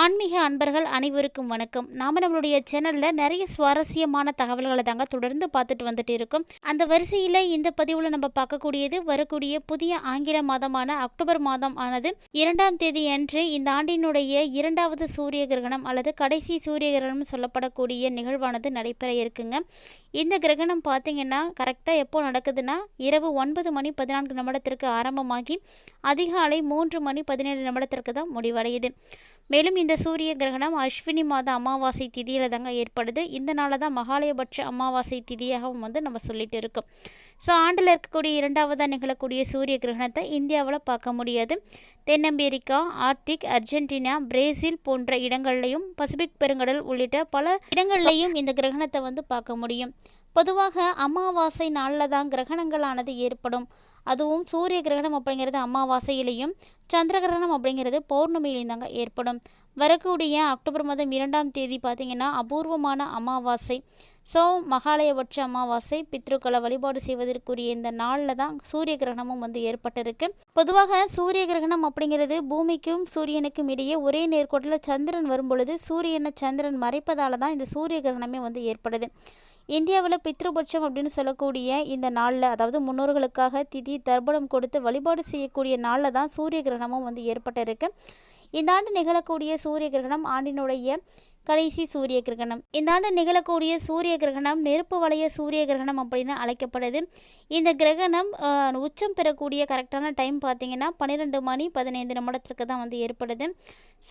ஆன்மீக அன்பர்கள் அனைவருக்கும் வணக்கம். நாம நம்மளுடைய சேனலில் நிறைய சுவாரஸ்யமான தகவல்களை தாங்க தொடர்ந்து பார்த்துட்டு வந்துட்டு இருக்கோம். அந்த வரிசையில் இந்த பதிவில் நம்ம பார்க்கக்கூடியது வரக்கூடிய புதிய ஆங்கில மாதமான அக்டோபர் மாதம் ஆனது இரண்டாம் தேதி அன்று இந்த ஆண்டினுடைய இரண்டாவது சூரிய கிரகணம் அல்லது கடைசி சூரிய கிரகணம் சொல்லப்படக்கூடிய நிகழ்வானது நடைபெற இருக்குங்க. இந்த கிரகணம் பார்த்தீங்கன்னா கரெக்டாக எப்போ நடக்குதுன்னா இரவு ஒன்பது மணி பதினான்கு நிமிடத்திற்கு ஆரம்பமாகி அதிகாலை மூன்று மணி பதினேழு நிமிடத்திற்கு தான் முடிவடையுது. மேலும் இந்த சூரிய கிரகணம் அஸ்வினி மாத அமாவாசை திதியில் தாங்க ஏற்படுது. இந்த நாளில் தான் மகாலயபட்ச அமாவாசை திதியாகவும் வந்து நம்ம சொல்லிட்டு இருக்கோம். ஸோ ஆண்டில் இருக்கக்கூடிய இரண்டாவதாக நிகழக்கூடிய சூரிய கிரகணத்தை இந்தியாவில் பார்க்க முடியாது. தென் அமெரிக்கா ஆர்டிக் அர்ஜென்டினா பிரேசில் போன்ற இடங்கள்லையும் பசிபிக் பெருங்கடல் உள்ளிட்ட பல இடங்கள்லையும் இந்த கிரகணத்தை வந்து பார்க்க முடியும். பொதுவாக அமாவாசை நாளில் தான் கிரகணங்களானது ஏற்படும். அதுவும் சூரிய கிரகணம் அப்படிங்கிறது அமாவாசையிலையும் சந்திர கிரகணம் அப்படிங்கிறது பௌர்ணமியிலையும் தாங்க ஏற்படும். வரக்கூடிய அக்டோபர் மாதம் இரண்டாம் தேதி பார்த்திங்கன்னா அபூர்வமான அமாவாசை. ஸோ மகாலயபட்ச அமாவாசை பித்ருக்களை வழிபாடு செய்வதற்குரிய இந்த நாளில் தான் சூரிய கிரகணமும் வந்து ஏற்பட்டிருக்கு. பொதுவாக சூரிய கிரகணம் அப்படிங்கிறது பூமிக்கும் சூரியனுக்கும் இடையே ஒரே நேர்கோட்டில் சந்திரன் வரும் பொழுது சூரியனை சந்திரன் மறைப்பதால் தான் இந்த சூரிய கிரகணமே வந்து ஏற்படுது. இந்தியாவில் பித்ருபட்சம் அப்படின்னு சொல்லக்கூடிய இந்த நாளில் அதாவது முன்னோர்களுக்காக திதி தர்ப்பணம் கொடுத்து வழிபாடு செய்யக்கூடிய நாளில் தான் சூரிய கிரகணமும் வந்து ஏற்பட்டிருக்கு. இந்த ஆண்டு நிகழக்கூடிய சூரிய கிரகணம் ஆண்டினுடைய கடைசி சூரிய கிரகணம். இந்த ஆண்டு நிகழக்கூடிய சூரிய கிரகணம் நெருப்பு வளைய சூரிய கிரகணம் அப்படின்னு அழைக்கப்படுது. இந்த கிரகணம் உச்சம் பெறக்கூடிய கரெக்டான டைம் பார்த்தீங்கன்னா பன்னிரெண்டு மணி பதினைந்து நிமிடத்திற்கு தான் வந்து ஏற்படுது.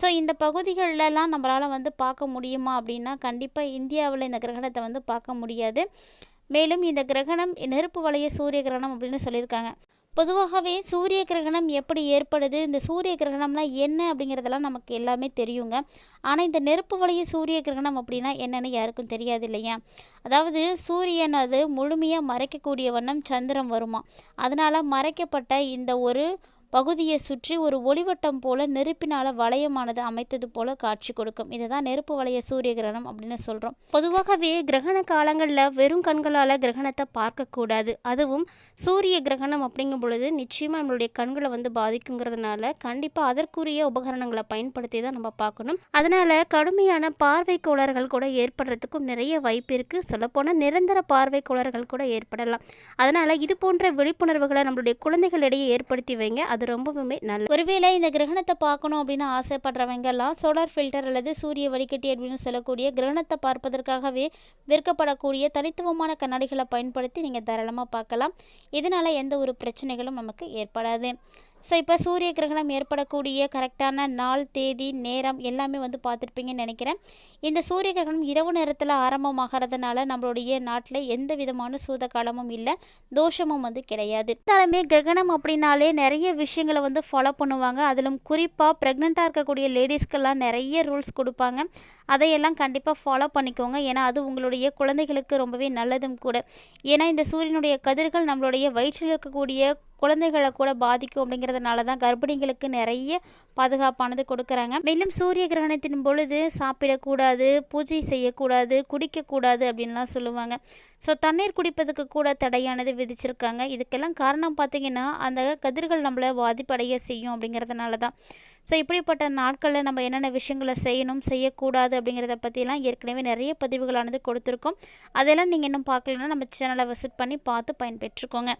ஸோ இந்த பகுதிகளெலாம் நம்மளால் வந்து பார்க்க முடியுமா அப்படின்னா கண்டிப்பாக இந்தியாவில் இந்த கிரகணத்தை வந்து பார்க்க முடியாது. மேலும் இந்த கிரகணம் நெருப்பு வளைய சூரிய கிரகணம் அப்படின்னு சொல்லியிருக்காங்க. பொதுவாகவே சூரிய கிரகணம் எப்படி ஏற்படுது? இந்த சூரிய கிரகணம்னா என்ன அப்படிங்கிறதெல்லாம் நமக்கு எல்லாமே தெரியுங்க. ஆனால் இந்த நெருப்பு வழிய சூரிய கிரகணம் அப்படின்னா என்னென்னு யாருக்கும் தெரியாது இல்லையா? அதாவது சூரியன் அது முழுமையாக மறைக்கக்கூடிய வண்ணம் சந்திரன் வருமா? அதனால் மறைக்கப்பட்ட இந்த ஒரு பகுதியை சுற்றி ஒரு ஒளிவட்டம் போல நெருப்பினால் வளையமானது அமைத்தது போல காட்சி கொடுக்கும். இதை தான் நெருப்பு வளைய சூரிய கிரகணம் அப்படின்னு சொல்கிறோம் பொதுவாகவே கிரகண காலங்களில் வெறும் கண்களால் கிரகணத்தை பார்க்கக்கூடாது. அதுவும் சூரிய கிரகணம் அப்படிங்கும் பொழுது நிச்சயமாக நம்மளுடைய கண்களை வந்து பாதிக்குங்கிறதுனால கண்டிப்பாக அதற்குரிய உபகரணங்களை பயன்படுத்தி தான் நம்ம பார்க்கணும். அதனால் கடுமையான பார்வை கோளாறுகள் கூட ஏற்படுறதுக்கும் நிறைய வாய்ப்பு இருக்குது சொல்லப்போனால் நிரந்தர பார்வை கோளர்கள் கூட ஏற்படலாம். அதனால் இது போன்ற விழிப்புணர்வுகளை நம்மளுடைய குழந்தைகளிடையே ஏற்படுத்தி வைங்க. அது ரொம்பவுமே நல்ல ஒருவேளை இந்த கிரகணத்தை பார்க்கணும் அப்படின்னு ஆசைப்படுறவங்க எல்லாம் சோலார் ஃபில்டர் அல்லது சூரிய வடிகட்டி அப்படின்னு சொல்லக்கூடிய கிரகணத்தை பார்ப்பதற்காகவே விற்கப்படக்கூடிய தனித்துவமான கண்ணாடிகளை பயன்படுத்தி நீங்கள் தாராளமாக பார்க்கலாம். இதனால் எந்த ஒரு பிரச்சனைகளும் நமக்கு ஏற்படாது. ஸோ இப்போ சூரிய கிரகணம் ஏற்படக்கூடிய கரெக்டான நாள் தேதி நேரம் எல்லாமே வந்து பார்த்துருப்பீங்கன்னு நினைக்கிறேன். இந்த சூரிய கிரகணம் இரவு நேரத்தில் ஆரம்பமாகிறதுனால நம்மளுடைய நாட்டில் எந்த விதமான சூத காலமும் இல்லை தோஷமும் வந்து கிடையாது. இருந்தாலுமே கிரகணம் அப்படின்னாலே நிறைய விஷயங்களை வந்து ஃபாலோ பண்ணுவாங்க. அதிலும் குறிப்பாக ப்ரெக்னெண்ட்டாக இருக்கக்கூடிய லேடிஸ்க்கெல்லாம் நிறைய ரூல்ஸ் கொடுப்பாங்க. அதையெல்லாம் கண்டிப்பாக ஃபாலோ பண்ணிக்கோங்க. ஏன்னா அது உங்களுடைய குழந்தைகளுக்கு ரொம்பவே நல்லதும் கூட. ஏன்னா இந்த சூரியனுடைய கதிர்கள் நம்மளுடைய வயிற்றில் இருக்கக்கூடிய குழந்தைகளை கூட பாதிக்கும் அப்படிங்கிறதுனால தான் கர்ப்பிணிகளுக்கு நிறைய பாதுகாப்பானது கொடுக்குறாங்க. மேலும் சூரிய கிரகணத்தின் பொழுது சாப்பிடக்கூடாது பூஜை செய்யக்கூடாது குடிக்கக்கூடாது அப்படின்லாம் சொல்லுவாங்க. ஸோ தண்ணீர் குடிப்பதுக்கு கூட தடையானது விதிச்சிருக்காங்க. இதுக்கெல்லாம் காரணம் பார்த்தீங்கன்னா அந்த கதிர்கள் நம்மளை பாதிப்படைய செய்யும் அப்படிங்கிறதுனால தான் ஸோ இப்படிப்பட்ட நாட்களில் நம்ம என்னென்ன விஷயங்களை செய்யணும் செய்யக்கூடாது அப்படிங்கிறத பற்றிலாம் ஏற்கனவே நிறைய பதிவுகளானது கொடுத்துருக்கோம். அதெல்லாம் நீங்கள் இன்னும் பார்க்கலன்னா நம்ம சேனலை விசிட் பண்ணி பார்த்து பயன்பெற்றுக்கோங்க.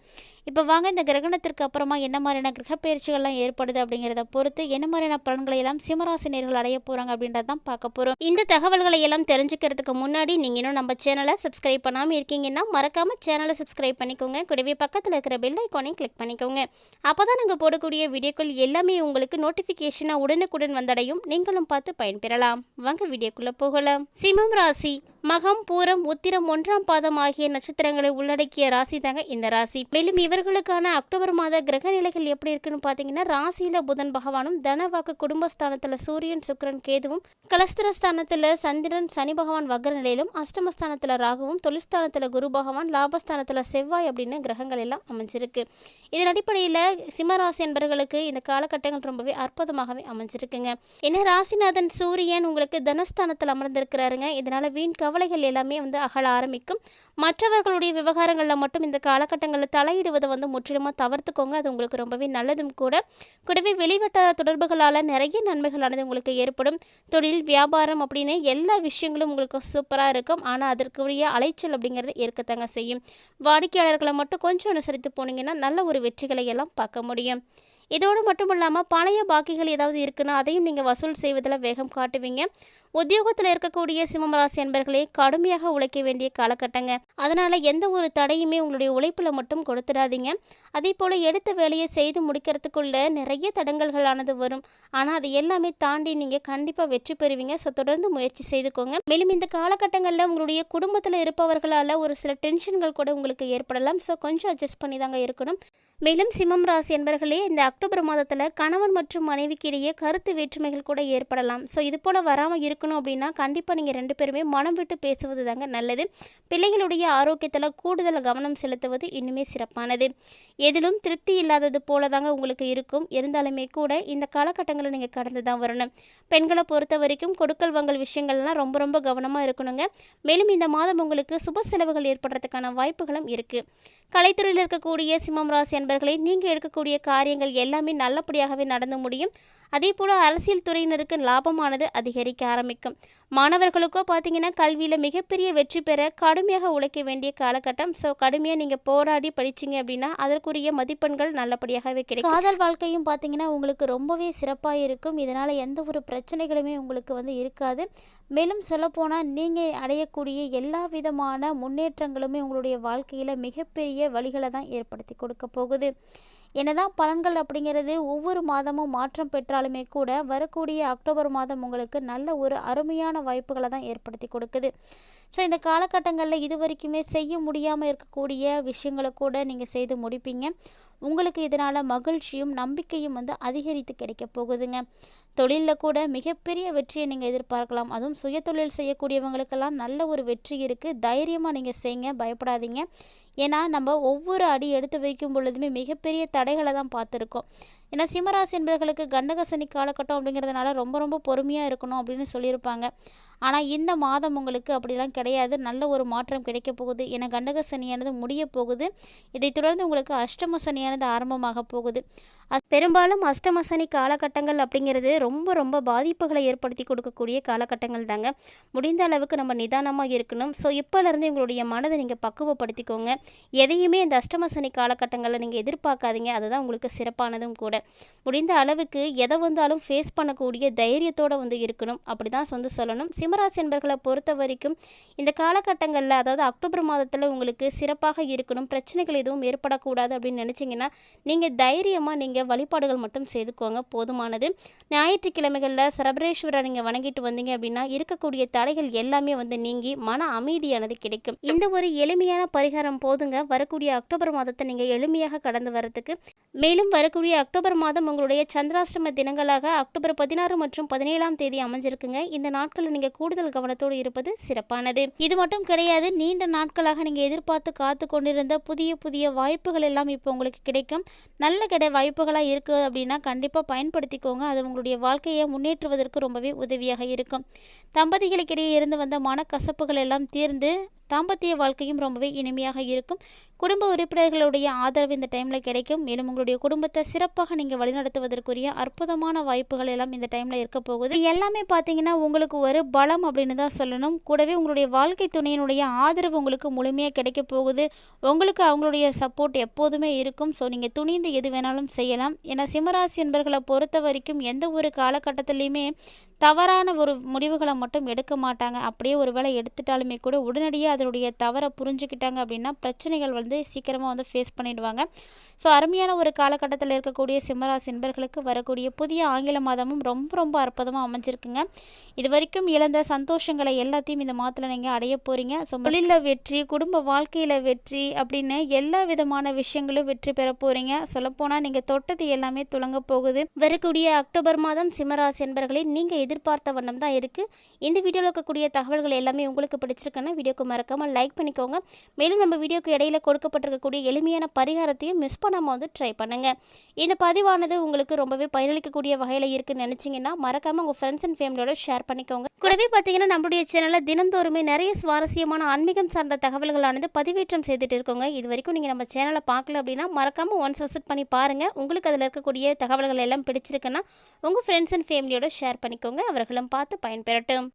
இப்போ வாங்க இந்த கிரகணத்திற்கு அப்புறமா என்ன மாதிரியான கிரகப்பயிற்சிகள்லாம் ஏற்படுது அப்படிங்கிறத பொறுத்து என்ன மாதிரியான பலன்களை எல்லாம் சிம்மராசினியர்கள் அடைய போகிறாங்க அப்படின்றத தான் பார்க்க போகிறோம் இந்த தகவல்களை எல்லாம் தெரிஞ்சுக்கிறதுக்கு முன்னாடி நீங்கள் இன்னும் நம்ம சேனலை சப்ஸ்கிரைப் பண்ணாமல் இருக்கீங்கன்னா மறக்காமல் சேனலை சப்ஸ்கிரைப் பண்ணிக்கோங்க. கூடவே பக்கத்தில் இருக்கிற பெல் ஐக்கானையும் கிளிக் பண்ணிக்கோங்க. அப்போ தான் நாங்கள் போடக்கூடிய வீடியோக்கள் எல்லாமே உங்களுக்கு நோட்டிஃபிகேஷன் நோட்டிஃபிகேஷனாக உடனுக்குடன் வந்தடையும். நீங்களும் பார்த்து பயன்பெறலாம் வாங்க வீடியோக்குள்ளே போகலாம். சிம்மம் ராசி. மகம் பூரம் உத்திரம் ஒன்றாம் பாதம் ஆகிய நட்சத்திரங்களை உள்ளடக்கிய ராசி தாங்க இந்த ராசி. மேலும் இவர்களுக்கான அக்டோபர் மாத கிரக நிலைகள் எப்படி இருக்குன்னு பார்த்தீங்கன்னா ராசியில புதன் பகவானும் தனவாக்கு குடும்பஸ்தானத்துல சூரியன் சுக்கரன் கேதுவும் கலஸ்திரஸ்தானத்துல சந்திரன் சனி பகவான் வக்ர நிலையிலும் அஷ்டமஸ்தானத்துல ராகுவும் தொழில்ஸ்தானத்துல குரு பகவான் லாபஸ்தானத்துல செவ்வாய் அப்படின்னு கிரகங்கள் எல்லாம் அமைஞ்சிருக்கு. இதன் அடிப்படையில் சிம்மராசி என்பவர்களுக்கு இந்த காலகட்டங்கள் ரொம்பவே அற்புதமாகவே அமைஞ்சிருக்குங்க. ஏன்னா ராசிநாதன் சூரியன் உங்களுக்கு தனஸ்தானத்தில் அமர்ந்திருக்கிறாருங்க. இதனால வீண் கவலைகள் எல்லாமே வந்து அகல ஆரம்பிக்கும். மற்றவர்களுடைய விவகாரங்களில் மட்டும் இந்த காலகட்டங்களில் தலையிடுவதை வந்து முற்றிலுமாக தவிர்த்துக்கோங்க. அது உங்களுக்கு ரொம்பவே நல்லதும் கூட. கூடவே வெளிவட்ட தொடர்புகளால் நிறைய நன்மைகளானது உங்களுக்கு ஏற்படும். தொழில் வியாபாரம் அப்படின்னு எல்லா விஷயங்களும் உங்களுக்கு சூப்பராக இருக்கும். ஆனால் அதற்குரிய அலைச்சல் அப்படிங்கிறது இருக்கத்தாங்க செய்யும். வாடிக்கையாளர்களை மட்டும் கொஞ்சம் அனுசரித்து போனீங்கன்னா நல்ல ஒரு வெற்றிகளை எல்லாம் பார்க்க முடியும். இதோடு மட்டும் இல்லாமல் பழைய பாக்கிகள் ஏதாவது இருக்குன்னா அதையும் நீங்கள் வசூல் செய்வதில் வேகம் காட்டுவீங்க. உத்தியோகத்தில் இருக்கக்கூடிய சிம்மம் ராசி அன்பர்களே கடுமையாக உழைக்க வேண்டிய காலகட்டங்க. அதனால் எந்த ஒரு தடையுமே உங்களுடைய உழைப்பில் மட்டும் கொடுத்துடாதீங்க. அதே போல் எடுத்த வேலையை செய்து முடிக்கிறதுக்குள்ள நிறைய தடங்கல்களானது வரும். ஆனால் அது எல்லாமே தாண்டி நீங்கள் கண்டிப்பாக வெற்றி பெறுவீங்க. ஸோ தொடர்ந்து முயற்சி செய்துக்கோங்க. மேலும் இந்த காலகட்டங்களில் உங்களுடைய குடும்பத்தில் இருப்பவர்களால் ஒரு சில டென்ஷன்கள் கூட உங்களுக்கு ஏற்படலாம். ஸோ கொஞ்சம் அட்ஜஸ்ட் பண்ணி தாங்க இருக்கணும். மேலும் சிம்மம் ராசி என்பர்களே இந்த அக்டோபர் மாதத்தில் கணவன் மற்றும் மனைவிக்கு இடையே கருத்து வேற்றுமைகள் கூட ஏற்படலாம். ஸோ இது போல் வராமல் இருக்கும் இருக்கணும் அப்படின்னா கண்டிப்பாக நீங்கள் ரெண்டு பேருமே மனம் விட்டு பேசுவது தாங்க நல்லது. பிள்ளைகளுடைய ஆரோக்கியத்தில் கூடுதல் கவனம் செலுத்துவது இன்னுமே சிறப்பானது. எதிலும் திருப்தி இல்லாதது போல தாங்க உங்களுக்கு இருக்கும். இருந்தாலுமே கூட இந்த காலகட்டங்களை நீங்கள் கடந்து தான் வரணும். பெண்களை பொறுத்த வரைக்கும் கொடுக்கல் வாங்கல் விஷயங்கள்லாம் ரொம்ப ரொம்ப கவனமாக இருக்கணுங்க. மேலும் இந்த மாதம் உங்களுக்கு சுப செலவுகள் ஏற்படுறதுக்கான வாய்ப்புகளும் இருக்குது கலைத்துறையில் இருக்கக்கூடிய சிம்மம் ராசி அன்பர்களை நீங்கள் எடுக்கக்கூடிய காரியங்கள் எல்லாமே நல்லபடியாகவே நடந்து முடியும். அதே போல் அரசியல் துறையினருக்கு லாபமானது அதிகரிக்க ஆரம்பிக்கும். மாணவர்களுக்கோ பார்த்தீங்கன்னா கல்வியில் மிகப்பெரிய வெற்றி பெற கடுமையாக உழைக்க வேண்டிய காலகட்டம். ஸோ கடுமையாக நீங்கள் போராடி படிச்சீங்க அப்படின்னா அதற்குரிய மதிப்பெண்கள் நல்லபடியாகவே கிடைக்கும். காதல் வாழ்க்கையும் பார்த்தீங்கன்னா உங்களுக்கு ரொம்பவே சிறப்பாக இருக்கும். இதனால் எந்த ஒரு பிரச்சனைகளுமே உங்களுக்கு வந்து இருக்காது. மேலும் சொல்லப்போனால் நீங்கள் அடையக்கூடிய எல்லா விதமான முன்னேற்றங்களுமே உங்களுடைய வாழ்க்கையில் மிகப்பெரிய வழிகளை தான் ஏற்படுத்தி கொடுக்க போகுது. என்னதான் பலன்கள் அப்படிங்கிறது ஒவ்வொரு மாதமும் மாற்றம் பெற்றாலுமே கூட வரக்கூடிய அக்டோபர் மாதம் உங்களுக்கு நல்ல ஒரு அருமையான வாய்ப்புகளை தான் ஏற்படுத்தி கொடுக்குது. ஸோ இந்த காலகட்டங்களில் இது வரைக்குமே செய்ய முடியாமல் இருக்கக்கூடிய விஷயங்களை கூட நீங்கள் செய்து முடிப்பீங்க. உங்களுக்கு இதனால் மகிழ்ச்சியும் நம்பிக்கையும் வந்து அதிகரித்து கிடைக்க போகுதுங்க. தொழிலில் கூட மிகப்பெரிய வெற்றியை நீங்கள் எதிர்பார்க்கலாம். அதுவும் சுய தொழில் செய்யக்கூடியவங்களுக்கெல்லாம் நல்ல ஒரு வெற்றி இருக்குது தைரியமாக நீங்கள் செய்யுங்க பயப்படாதீங்க. ஏன்னா நம்ம ஒவ்வொரு அடி எடுத்து வைக்கும் பொழுதுமே மிகப்பெரிய தடைகளை தான் பார்த்துருக்கோம். ஏன்னா சிம்மராசி என்பவர்களுக்கு கண்டகசனி காலகட்டம் அப்படிங்கிறதுனால ரொம்ப ரொம்ப பொறுமையாக இருக்கணும் அப்படின்னு சொல்லியிருப்பாங்க. ஆனால் இந்த மாதம் உங்களுக்கு அப்படிலாம் கிடையாது. நல்ல ஒரு மாற்றம் கிடைக்க போகுது. ஏன்னா கண்டக சனியானது முடிய போகுது. இதைத் தொடர்ந்து உங்களுக்கு அஷ்டம சனியானது ஆரம்பமாக போகுது. பெரும்பாலும் அஷ்டம சனி காலகட்டங்கள் அப்படிங்கிறது ரொம்ப ரொம்ப பாதிப்புகளை ஏற்படுத்தி கொடுக்கக்கூடிய காலகட்டங்கள் தாங்க. முடிந்த அளவுக்கு நம்ம நிதானமாக இருக்கணும். ஸோ இப்போலேருந்து உங்களுடைய மனதை நீங்கள் பக்குவப்படுத்திக்கோங்க. எதையுமே இந்த அஷ்டம சனி காலகட்டங்களில் நீங்கள் எதிர்பார்க்காதீங்க. அதுதான் உங்களுக்கு சிறப்பானதும் கூட. முடிந்த அளவுக்கு எதை வந்தாலும் ஃபேஸ் பண்ணக்கூடிய தைரியத்தோடு வந்து இருக்கணும். அப்படி தான் வந்து சொல்லணும். சிம்மராசி என்பர்களை பொறுத்த வரைக்கும் இந்த காலகட்டங்களில் அதாவது அக்டோபர் மாதத்தில் உங்களுக்கு சிறப்பாக இருக்கணும். பிரச்சனைகள் எதுவும் ஏற்படக்கூடாது அப்படின்னு நினச்சிங்கன்னா நீங்கள் தைரியமாக நீங்கள் வழிபாடுகள் மட்டும் செய்துக்கோங்க. போதுமானது. ஞாயிற்றுக்கிழமைகளில் சரபரேஸ்வரர் நீங்கள் வணங்கிட்டு வந்தீங்க அப்படின்னா இருக்கக்கூடிய தடைகள் எல்லாமே வந்து நீங்கி மன அமைதியானது கிடைக்கும். இந்த ஒரு எளிமையான பரிகாரம் போதுங்க. வரக்கூடிய அக்டோபர் மாதத்தை நீங்கள் எளிமையாக கடந்து வரதுக்கு மேலும் வரக்கூடிய அக்டோபர் மாதம் உங்களுடைய சந்திராஷ்டம தினங்களாக அக்டோபர் பதினாறு மற்றும் பதினேழாம் தேதி அமைஞ்சிருக்குங்க. இந்த நாட்களில் நீங்கள் கூடுதல் கவனத்தோடு இருப்பது சிறப்பானது. இது மட்டும் கிடையாது நீண்ட நாட்களாக நீங்கள் எதிர்பார்த்து காத்து கொண்டிருந்த புதிய புதிய வாய்ப்புகள் எல்லாம் இப்போ உங்களுக்கு கிடைக்கும். நல்ல கிடை வாய்ப்புகளாக இருக்குது அப்படின்னா கண்டிப்பாக பயன்படுத்திக்கோங்க. அது உங்களுடைய வாழ்க்கையை முன்னேற்றுவதற்கு ரொம்பவே உதவியாக இருக்கும். தம்பதிகளுக்கிடையே இருந்து வந்த மனக்கசப்புகள் எல்லாம் தீர்ந்து தாம்பத்திய வாழ்க்கையும் ரொம்பவே இனிமையாக இருக்கும். குடும்ப உறுப்பினர்களுடைய ஆதரவு இந்த டைமில் கிடைக்கும். மேலும் உங்களுடைய குடும்பத்தை சிறப்பாக நீங்கள் வழிநடத்துவதற்குரிய அற்புதமான வாய்ப்புகள் எல்லாம் இந்த டைமில் இருக்க போகுது. எல்லாமே பார்த்தீங்கன்னா உங்களுக்கு ஒரு பலம் அப்படின்னு தான் சொல்லணும். கூடவே உங்களுடைய வாழ்க்கை துணையினுடைய ஆதரவு உங்களுக்கு முழுமையாக கிடைக்க போகுது. உங்களுக்கு அவங்களுடைய சப்போர்ட் எப்போதுமே இருக்கும். ஸோ நீங்கள் துணிந்து எது வேணாலும் செய்யலாம். ஏன்னா சிம்மராசி என்பர்களை பொறுத்த வரைக்கும் எந்த ஒரு காலகட்டத்திலையுமே தவறான ஒரு முடிவுகளை மட்டும் எடுக்க மாட்டாங்க. அப்படியே ஒரு வேளை எடுத்துட்டாலுமே கூட உடனடியாக அதனுடைய தவறை புரிஞ்சுக்கிட்டாங்க அப்படின்னா பிரச்சனைகள் வந்து சீக்கிரமாக வந்து ஃபேஸ் பண்ணிடுவாங்க. ஸோ அருமையான ஒரு காலகட்டத்தில் இருக்கக்கூடிய சிம்மராசி என்பர்களுக்கு வரக்கூடிய புதிய ஆங்கில மாதமும் ரொம்ப ரொம்ப அற்புதமாக அமைஞ்சிருக்குங்க. இது வரைக்கும் இழந்த சந்தோஷங்களை எல்லாத்தையும் இந்த மாதத்தில் நீங்கள் அடைய போகிறீங்க ஸோ தொழிலில் வெற்றி குடும்ப வாழ்க்கையில் வெற்றி அப்படின்னு எல்லா விதமான விஷயங்களும் வெற்றி பெற போகிறீங்க சொல்லப்போனால் நீங்கள் தொட்டது எல்லாமே துளங்க போகுது. வரக்கூடிய அக்டோபர் மாதம் சிம்மராசி என்பர்களை நீங்கள் எதிர்பார்த்த வண்ணம் தான் இருக்குது இந்த வீடியோவில் இருக்கக்கூடிய தகவல்கள் எல்லாமே உங்களுக்கு பிடிச்சிருக்குன்னா வீடியோக்கு மறக்காமல் லைக் பண்ணிக்கோங்க. மேலும் நம்ம வீடியோக்கு இடையில கொடுக்கப்பட்டிருக்கக்கூடிய எளிமையான பரிகாரத்தையும் மிஸ் பண்ணாமல் வந்து ட்ரை பண்ணுங்கள் இந்த பதிவானது உங்களுக்கு ரொம்பவே பயனளிக்கக்கூடிய வகையில் இருக்குன்னு நினச்சிங்கன்னா மறக்காமல் உங்கள் ஃப்ரெண்ட்ஸ் அண்ட் ஃபேமிலியோட ஷேர் பண்ணிக்கோங்க. கூடவே பார்த்தீங்கன்னா நம்மளுடைய சேனலில் தினந்தோறுமே நிறைய சுவாரஸ்யமான ஆன்மீகம் சார்ந்த தகவல்களானது பதிவேற்றம் செய்துட்டு இருக்கோங்க. இது வரைக்கும் நீங்கள் நம்ம சேனலை பார்க்கல அப்படின்னா மறக்காமல் ஒன்ஸ் விசிட் பண்ணி பாருங்கள் உங்களுக்கு அதில் இருக்கக்கூடிய தகவல்கள் எல்லாம் பிடிச்சிருக்குன்னா உங்கள் ஃப்ரெண்ட்ஸ் அண்ட் ஃபேமிலியோட ஷேர் பண்ணிக்கோங்க. அவர்களும் பார்த்து பயன்பெறட்டும்.